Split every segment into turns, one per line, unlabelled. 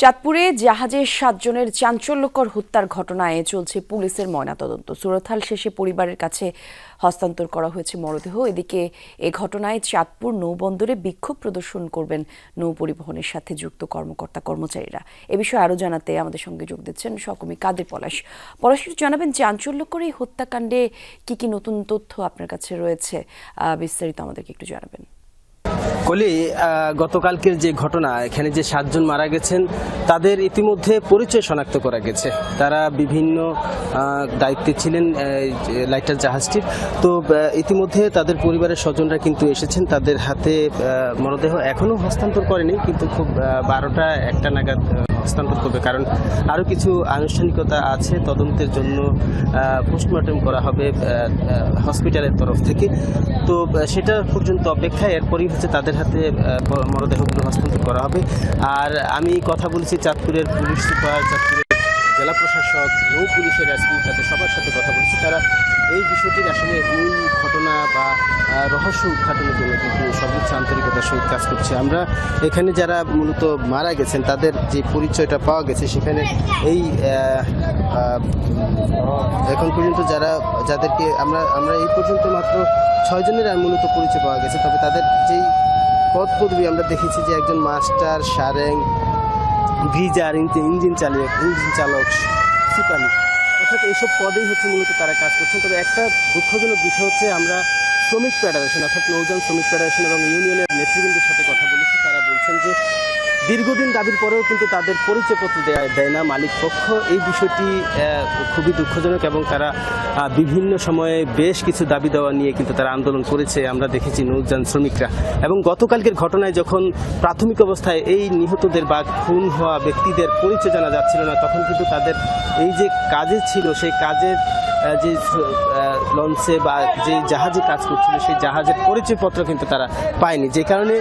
চাঁদপুরে জাহাজের সাতজনের চাঞ্চল্যকর হত্যার ঘটনায় চলছে পুলিশের ময়নাতদন্ত। সুরতহাল শেষে পরিবারের কাছে হস্তান্তর করা হয়েছে মরদেহ। এদিকে এ ঘটনায় চাঁদপুর নৌবন্দরে বিক্ষোভ প্রদর্শন করবেন নৌ পরিবহনের সাথে যুক্ত কর্মকর্তা, কর্মচারীরা। এ বিষয়ে আরও জানাতে আমাদের সঙ্গে যোগ দিচ্ছেন সহকর্মী কাদের পলাশ। পলাশ জানাবেন চাঞ্চল্যকর এই হত্যাকাণ্ডে কি কি নতুন তথ্য আপনার কাছে রয়েছে? বিস্তারিত আমাদেরকে একটু জানাবেন।
কলি গতকালকের যে ঘটনা, এখানে যে সাতজন মারা গেছেন, তাদের ইতিমধ্যে পরিচয় শনাক্ত করা গেছে। তারা বিভিন্ন দায়িত্বে ছিলেন লাইটার জাহাজটির। তো ইতিমধ্যে তাদের পরিবারের স্বজনরা কিন্তু এসেছেন। তাদের হাতে মরদেহ এখনও হস্তান্তর করেনি, কিন্তু খুব বারোটা একটা নাগাদ হস্তান্তর করবে। কারণ আরও কিছু আনুষ্ঠানিকতা আছে, তদন্তের জন্য পোস্টমর্টম করা হবে হসপিটালের তরফ থেকে। তো সেটা পর্যন্ত অপেক্ষায়, এরপরই হচ্ছে তাদের হাতে মরদেহগুলো হস্তান্তর করা হবে। আর আমি কথা বলছি চাঁদপুরের পুলিশ সুপার, চাঁদপুরের জেলা প্রশাসক নৌ পুলিশের এসপি, তাদের সবার সাথে কথা বলেছি। তারা এই বিষয়টির আসলে মূল ঘটনা বা রহস্য উদ্ঘাটনের জন্য কিন্তু সর্বোচ্চ আন্তরিকতার সহিত কাজ করছে। আমরা এখানে যারা মূলত মারা গেছেন, তাদের যে পরিচয়টা পাওয়া গেছে, সেখানে এই এখন পর্যন্ত যারা, যাদেরকে আমরা আমরা এই পর্যন্ত মাত্র ছয়জনের আর মূলত পরিচয় পাওয়া গেছে। তবে তাদের যেই পদ পদবি আমরা দেখেছি যে একজন মাস্টার, সারেং ইঞ্জিন ইঞ্জিন চালক ইঞ্জিন চালক সুকানি। অর্থাৎ এইসব পদেই হচ্ছে মূলত তারা কাজ করছেন। তবে একটা দুঃখজনক বিষয় হচ্ছে আমরা শ্রমিক ফেডারেশন, অর্থাৎ নৌযান শ্রমিক ফেডারেশন এবং ইউনিয়নের নেতৃবৃন্দের সাথে কথা বলেছি। তারা বলছেন যে দীর্ঘদিন দাবির পরেও কিন্তু তাদের পরিচয়পত্র দেয় না মালিক পক্ষ। এই বিষয়টি খুবই দুঃখজনক এবং তারা বিভিন্ন সময়ে বেশ কিছু দাবি দেওয়া নিয়ে কিন্তু তারা আন্দোলন করেছে। আমরা দেখেছি নৌযান শ্রমিকরা। এবং গতকালকের ঘটনায় যখন প্রাথমিক অবস্থায় এই নিহতদের বা খুন হওয়া ব্যক্তিদের পরিচয় জানা যাচ্ছিল না, তখন কিন্তু তাদের এই যে কাজে ছিল, সেই কাজের যে লঞ্চে বা যে জাহাজে কাজ করছিল সেই জাহাজের পরিচয়পত্র কিন্তু তারা পায়নি। যে কারণে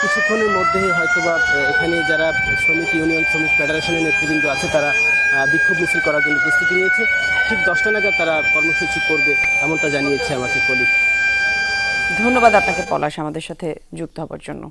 কিছুক্ষণের মধ্যেই হয়তোবা আহ, এখানে যারা শ্রমিক ইউনিয়ন শ্রমিক ফেডারেশনের নেতৃবৃন্দ আছে তারা বিক্ষোভ মিছিল করার জন্য প্রস্তুতি নিয়েছে। ঠিক দশটা নাগাদ তারা কর্মসূচি করবে এমনটা জানিয়েছে আমাকে কলিগ।
ধন্যবাদ আপনাকে পলাশ আমাদের সাথে যুক্ত হবার জন্য।